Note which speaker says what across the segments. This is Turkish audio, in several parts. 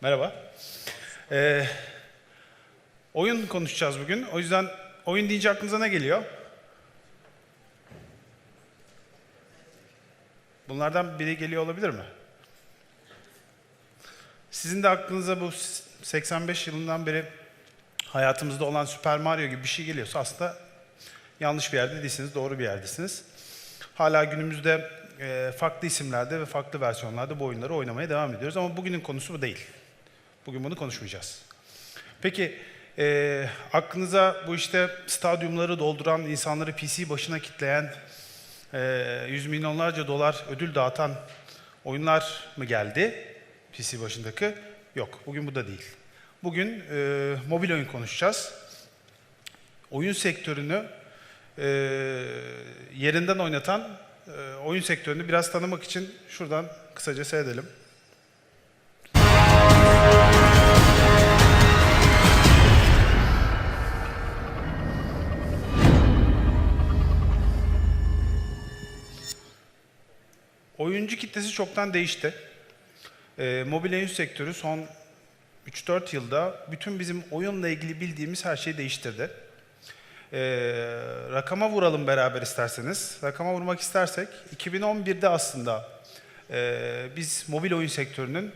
Speaker 1: Merhaba. Ee, oyun konuşacağız bugün. O yüzden oyun deyince aklınıza ne geliyor? Bunlardan biri geliyor olabilir mi? Sizin de aklınıza bu 85 yılından beri hayatımızda olan Super Mario gibi bir şey geliyorsa aslında yanlış bir yerde değilsiniz, doğru bir yerdesiniz. Hala günümüzde e, farklı isimlerde ve farklı versiyonlarda bu oyunları oynamaya devam ediyoruz ama bugünün konusu bu değil. Bugün bunu konuşmayacağız. Peki e, aklınıza bu işte stadyumları dolduran, insanları PC başına kitleyen, e, yüz milyonlarca dolar ödül dağıtan oyunlar mı geldi? PC başındaki? Yok, bugün bu da değil. Bugün e, mobil oyun konuşacağız. Oyun sektörünü e, yerinden oynatan e, oyun sektörünü biraz tanımak için şuradan kısaca seyredelim. Oyuncu kitlesi çoktan değişti. Ee, mobil oyun sektörü son 3-4 yılda bütün bizim oyunla ilgili bildiğimiz her şeyi değiştirdi. Ee, rakama vuralım beraber isterseniz. Rakama vurmak istersek 2011'de aslında e, biz mobil oyun sektörünün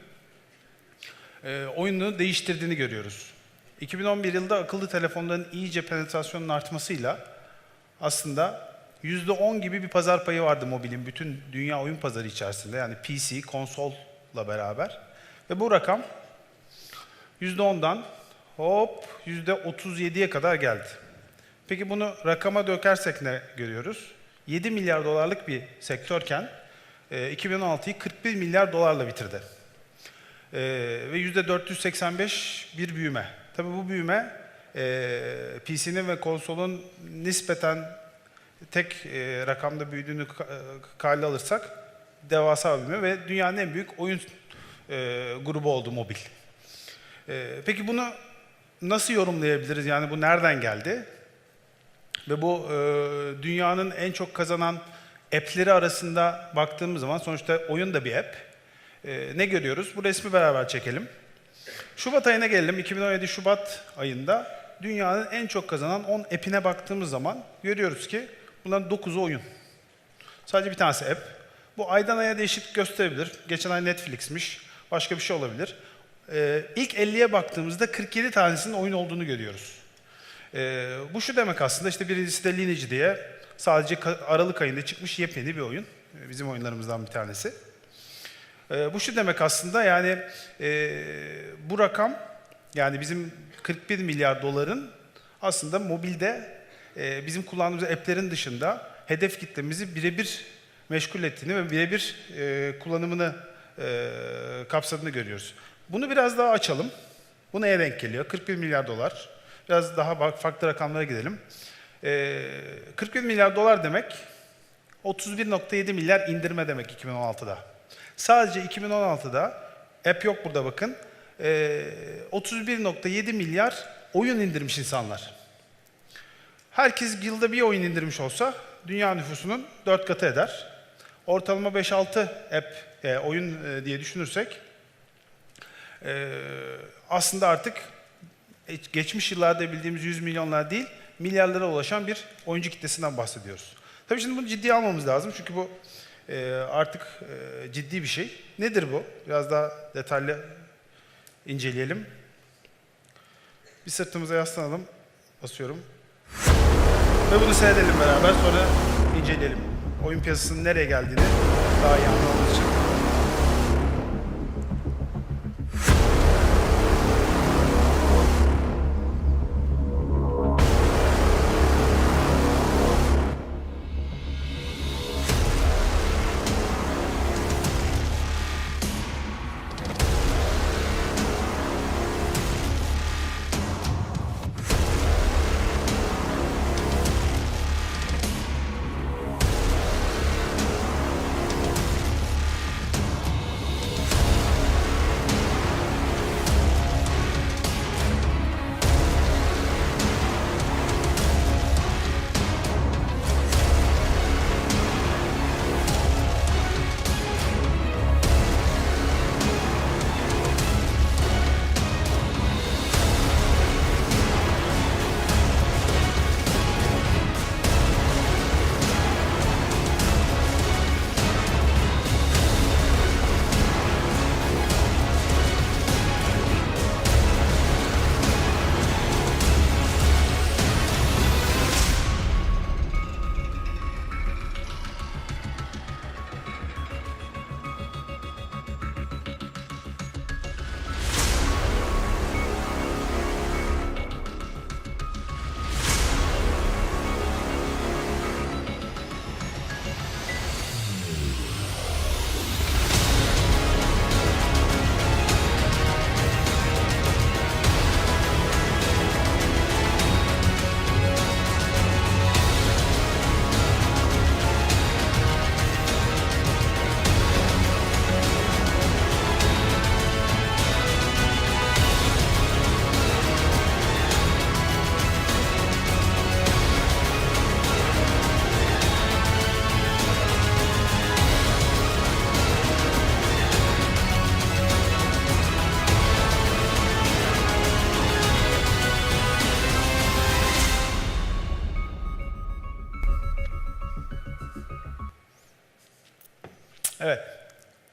Speaker 1: e, oyunu değiştirdiğini görüyoruz. 2011 yılında akıllı telefonların iyice penetrasyonun artmasıyla aslında %10 gibi bir pazar payı vardı mobilin bütün dünya oyun pazarı içerisinde. Yani PC, konsolla beraber. Ve bu rakam %10'dan hop %37'ye kadar geldi. Peki bunu rakama dökersek ne görüyoruz? 7 milyar dolarlık bir sektörken e, 2016'yı 41 milyar dolarla bitirdi. E, ve %485 bir büyüme. Tabii bu büyüme e, PC'nin ve konsolun nispeten tek e, rakamda büyüdüğünü e, kale alırsak devasa büyüme ve dünyanın en büyük oyun e, grubu oldu mobil. Peki bunu nasıl yorumlayabiliriz? Yani bu nereden geldi? Ve bu dünyanın en çok kazanan app'leri arasında baktığımız zaman sonuçta oyun da bir app. Ne görüyoruz? Bu resmi beraber çekelim. Şubat ayına gelelim. 2017 Şubat ayında dünyanın en çok kazanan 10 app'ine baktığımız zaman görüyoruz ki bunların 9'u oyun. Sadece bir tanesi app. Bu aydan aya değişiklik gösterebilir. Geçen ay Netflix'miş, başka bir şey olabilir. Ee, ilk 50'ye baktığımızda 47 tanesinin oyun olduğunu görüyoruz. Ee, bu şu demek aslında işte birincisi de Lineage diye sadece Aralık ayında çıkmış yepyeni bir oyun. Ee, Bizim oyunlarımızdan bir tanesi. Ee, bu şu demek aslında yani e, bu rakam yani bizim 41 milyar doların aslında mobilde e, bizim kullandığımız app'lerin dışında hedef kitlemizi birebir meşgul ettiğini ve birebir e, kullanımını e, kapsadığını görüyoruz. Bunu biraz daha açalım. Bu neye denk geliyor? 41 milyar dolar. Biraz daha farklı rakamlara gidelim. E, 41 milyar dolar demek 31.7 milyar indirme demek 2016'da. Sadece 2016'da, app yok burada bakın, ee, 31.7 milyar oyun indirmiş insanlar. Herkes yılda bir oyun indirmiş olsa dünya nüfusunun 4 katı eder. Ortalama 5-6 app, e, oyun e, diye düşünürsek e, aslında artık geçmiş yıllarda bildiğimiz 100 milyonlar değil, milyarlara ulaşan bir oyuncu kitlesinden bahsediyoruz. Tabii şimdi bunu ciddiye almamız lazım çünkü bu e, artık e, ciddi bir şey. Nedir bu? Biraz daha detaylı inceleyelim. Bir sırtımıza yaslanalım. Basıyorum. Ve bunu seyredelim beraber sonra inceleyelim. Oyun piyasasının nereye geldiğini daha iyi anlamamız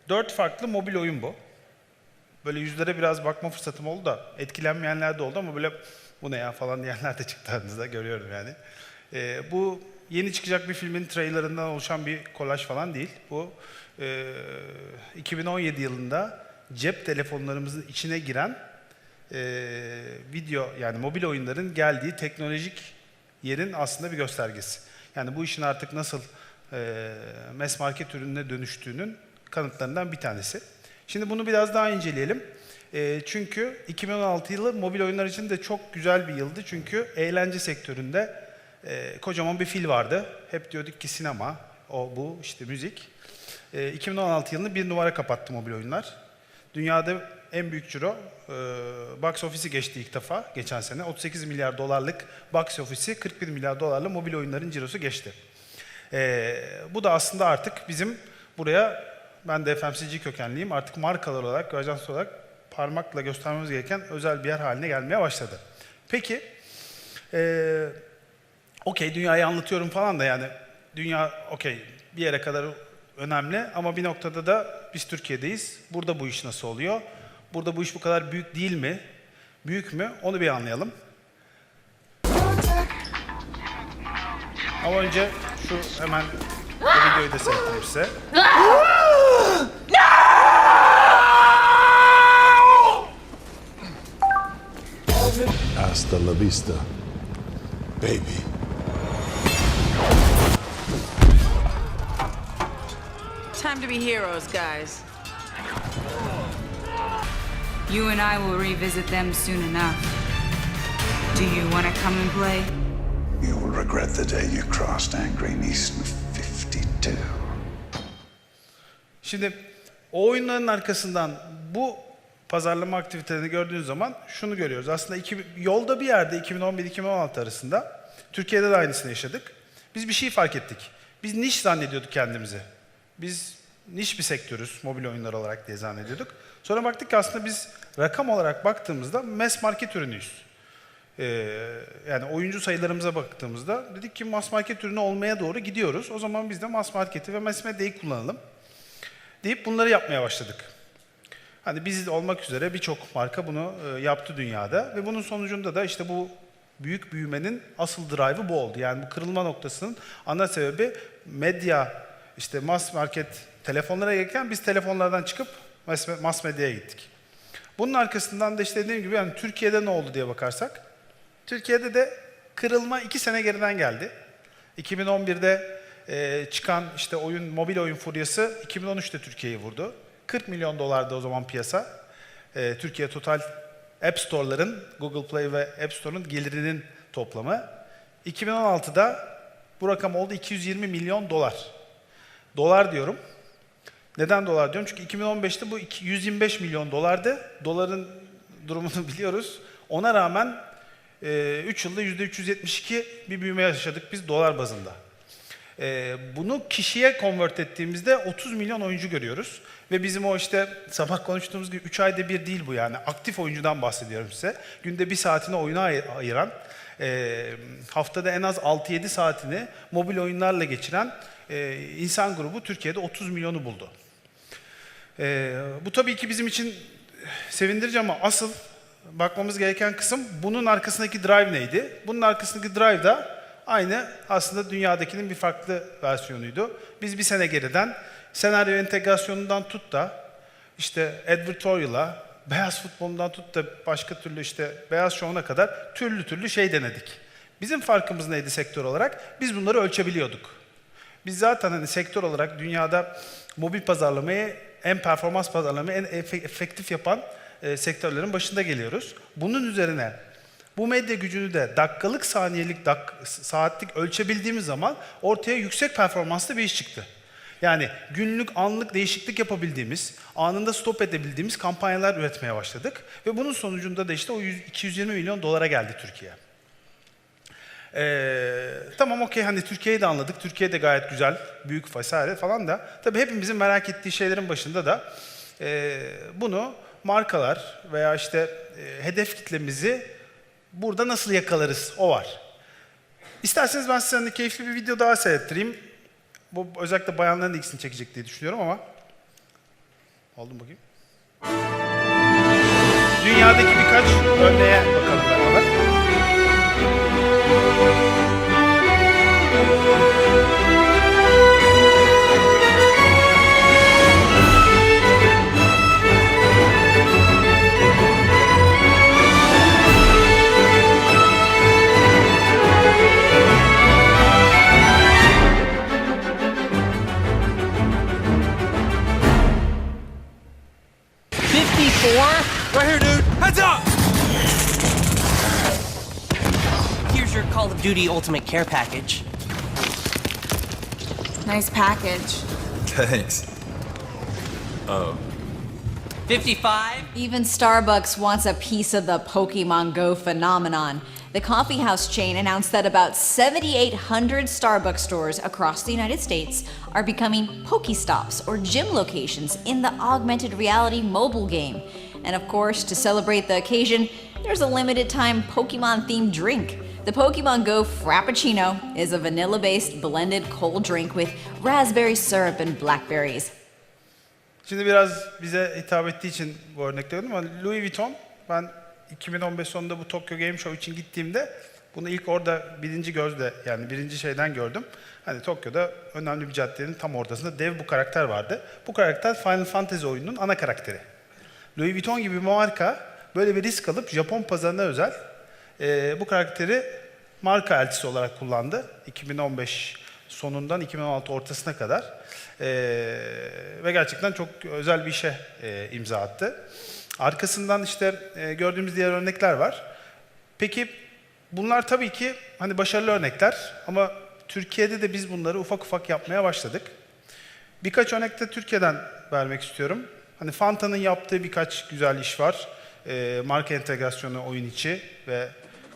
Speaker 1: Dört farklı mobil oyun bu. Böyle yüzlere biraz bakma fırsatım oldu da etkilenmeyenler de oldu ama böyle bu ne ya falan diyenler de çıktı aranızda görüyorum yani. Ee, bu yeni çıkacak bir filmin trailerından oluşan bir kolaj falan değil. Bu e, 2017 yılında cep telefonlarımızın içine giren e, video yani mobil oyunların geldiği teknolojik yerin aslında bir göstergesi. Yani bu işin artık nasıl e, mass market ürününe dönüştüğünün kanıtlarından bir tanesi. Şimdi bunu biraz daha inceleyelim. E, çünkü 2016 yılı mobil oyunlar için de çok güzel bir yıldı. Çünkü eğlence sektöründe e, kocaman bir fil vardı. Hep diyorduk ki sinema, o bu işte müzik. E, 2016 yılını bir numara kapattı mobil oyunlar. Dünyada en büyük ciro e, box office'i geçti ilk defa geçen sene. 38 milyar dolarlık box office'i 41 milyar dolarla mobil oyunların cirosu geçti. E, bu da aslında artık bizim buraya, ben de FMCG kökenliyim, artık markalar olarak, ajans olarak parmakla göstermemiz gereken özel bir yer haline gelmeye başladı. Peki, e, okey dünyayı anlatıyorum falan da yani dünya okey bir yere kadar önemli ama bir noktada da biz Türkiye'deyiz. Burada bu iş nasıl oluyor? Burada bu iş bu kadar büyük değil mi? Büyük mü? Onu bir anlayalım. Ama önce şu hemen videoyu da size.
Speaker 2: Hasta la vista, baby.
Speaker 3: Time to be heroes, guys.
Speaker 4: You and I will revisit them soon enough. Do you want to come and play?
Speaker 5: You will regret the day you crossed Angry Eastern 52.
Speaker 1: Şimdi o oyunların arkasından bu pazarlama aktivitelerini gördüğünüz zaman şunu görüyoruz. Aslında iki, yolda bir yerde 2011-2016 arasında Türkiye'de de aynısını yaşadık. Biz bir şey fark ettik. Biz niş zannediyorduk kendimizi. Biz niş bir sektörüz mobil oyunlar olarak diye zannediyorduk. Sonra baktık ki aslında biz rakam olarak baktığımızda mass market ürünüyüz. Ee, yani oyuncu sayılarımıza baktığımızda dedik ki mass market ürünü olmaya doğru gidiyoruz. O zaman biz de mass marketi ve mass medyayı kullanalım deyip bunları yapmaya başladık. Hani biz olmak üzere birçok marka bunu e, yaptı dünyada ve bunun sonucunda da işte bu büyük büyümenin asıl drive'ı bu oldu. Yani bu kırılma noktasının ana sebebi medya, işte mass market telefonlara gelirken biz telefonlardan çıkıp mass, medyaya gittik. Bunun arkasından da işte dediğim gibi yani Türkiye'de ne oldu diye bakarsak, Türkiye'de de kırılma iki sene geriden geldi. 2011'de e, çıkan işte oyun, mobil oyun furyası 2013'te Türkiye'yi vurdu. 40 milyon dolardı o zaman piyasa. E, Türkiye total App Store'ların, Google Play ve App Store'un gelirinin toplamı. 2016'da bu rakam oldu 220 milyon dolar. Dolar diyorum. Neden dolar diyorum? Çünkü 2015'te bu iki- 125 milyon dolardı. Doların durumunu biliyoruz. Ona rağmen 3 yılda %372 bir büyüme yaşadık biz dolar bazında. E, bunu kişiye convert ettiğimizde 30 milyon oyuncu görüyoruz. Ve bizim o işte sabah konuştuğumuz gibi 3 ayda bir değil bu yani. Aktif oyuncudan bahsediyorum size. Günde bir saatini oyuna ay- ayıran, e, haftada en az 6-7 saatini mobil oyunlarla geçiren e, insan grubu Türkiye'de 30 milyonu buldu. Ee, bu tabii ki bizim için sevindirici ama asıl bakmamız gereken kısım bunun arkasındaki drive neydi? Bunun arkasındaki drive da aynı aslında dünyadakinin bir farklı versiyonuydu. Biz bir sene geriden senaryo entegrasyonundan tut da işte advertorial'a, beyaz futbolundan tut da başka türlü işte beyaz şovuna kadar türlü türlü şey denedik. Bizim farkımız neydi sektör olarak? Biz bunları ölçebiliyorduk. Biz zaten hani sektör olarak dünyada mobil pazarlamayı en performans pazarlamayı en efe- efektif yapan e, sektörlerin başında geliyoruz. Bunun üzerine bu medya gücünü de dakikalık, saniyelik, dak saatlik ölçebildiğimiz zaman ortaya yüksek performanslı bir iş çıktı. Yani günlük, anlık değişiklik yapabildiğimiz, anında stop edebildiğimiz kampanyalar üretmeye başladık. Ve bunun sonucunda da işte o 100 220 milyon dolara geldi Türkiye. Ee, tamam okey hani Türkiye'yi de anladık. Türkiye de gayet güzel, büyük vesaire falan da. Tabii hepimizin merak ettiği şeylerin başında da e, bunu markalar veya işte e, hedef kitlemizi burada nasıl yakalarız o var. İsterseniz ben size hani keyifli bir video daha seyrettireyim. Bu özellikle bayanların ilgisini çekecek diye düşünüyorum ama Aldım bakayım. Dünyadaki birkaç örneğe bakalım beraber.
Speaker 6: Call of Duty Ultimate Care package.
Speaker 3: Nice package.
Speaker 7: Thanks. Oh.
Speaker 6: 55?
Speaker 8: Even Starbucks wants a piece of the Pokemon Go phenomenon. The coffee house chain announced that about 7,800 Starbucks stores across the United States are becoming Pokestops or gym locations in the augmented reality mobile game. And of course, to celebrate the occasion, there's a limited time Pokemon themed drink. The Pokemon Go Frappuccino is a vanilla based blended cold drink with raspberry syrup and blackberries.
Speaker 1: Şimdi biraz bize hitap ettiği için bu örnek ama Louis Vuitton ben 2015 sonunda bu Tokyo Game Show için gittiğimde bunu ilk orada birinci gözle yani birinci şeyden gördüm. Hani Tokyo'da önemli bir caddenin tam ortasında dev bu karakter vardı. Bu karakter Final Fantasy oyununun ana karakteri. Louis Vuitton gibi bir marka böyle bir risk alıp Japon pazarına özel e, bu karakteri marka elçisi olarak kullandı. 2015 sonundan 2016 ortasına kadar. E, ve gerçekten çok özel bir işe e, imza attı. Arkasından işte e, gördüğümüz diğer örnekler var. Peki bunlar tabii ki hani başarılı örnekler ama Türkiye'de de biz bunları ufak ufak yapmaya başladık. Birkaç örnek de Türkiye'den vermek istiyorum. Hani Fanta'nın yaptığı birkaç güzel iş var. Ee, marka entegrasyonu oyun içi ve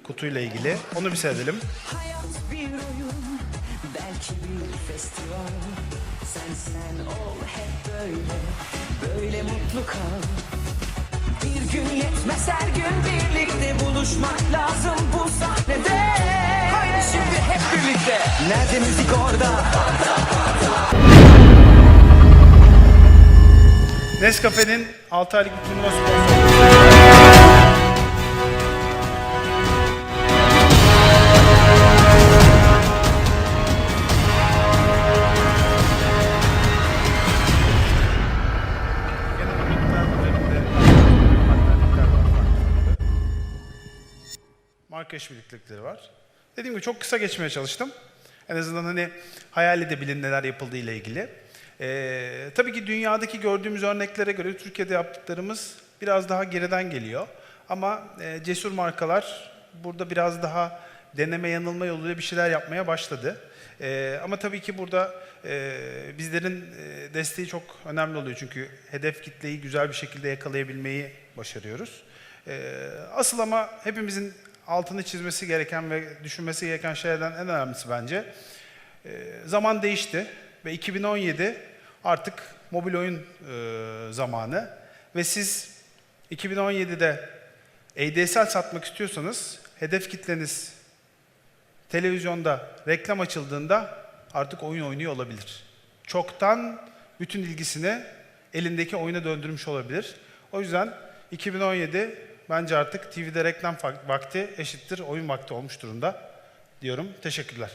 Speaker 1: kutuyla ilgili. Onu bir seyredelim.
Speaker 9: Hayat bir oyun, belki bir festival. Sen sen ol hep böyle, böyle mutlu kal. Bir gün yetmez her gün birlikte buluşmak lazım bu sahnede. Haydi şimdi hep birlikte. Nerede müzik orada?
Speaker 1: Nescafe'nin 6 aylık bir turnuva sponsoru. Marka işbirlikleri var. Dediğim gibi çok kısa geçmeye çalıştım. En azından hani hayal edebilin neler yapıldığı ile ilgili. Ee, tabii ki dünyadaki gördüğümüz örneklere göre Türkiye'de yaptıklarımız biraz daha geriden geliyor. Ama e, cesur markalar burada biraz daha deneme yanılma yoluyla bir şeyler yapmaya başladı. Ee, ama tabii ki burada e, bizlerin e, desteği çok önemli oluyor. Çünkü hedef kitleyi güzel bir şekilde yakalayabilmeyi başarıyoruz. Ee, asıl ama hepimizin altını çizmesi gereken ve düşünmesi gereken şeylerden en önemlisi bence e, zaman değişti ve 2017 artık mobil oyun e, zamanı ve siz 2017'de ADSL satmak istiyorsanız hedef kitleniz televizyonda reklam açıldığında artık oyun oynuyor olabilir. Çoktan bütün ilgisini elindeki oyuna döndürmüş olabilir. O yüzden 2017 Bence artık TV'de reklam vakti eşittir oyun vakti olmuş durumda diyorum. Teşekkürler.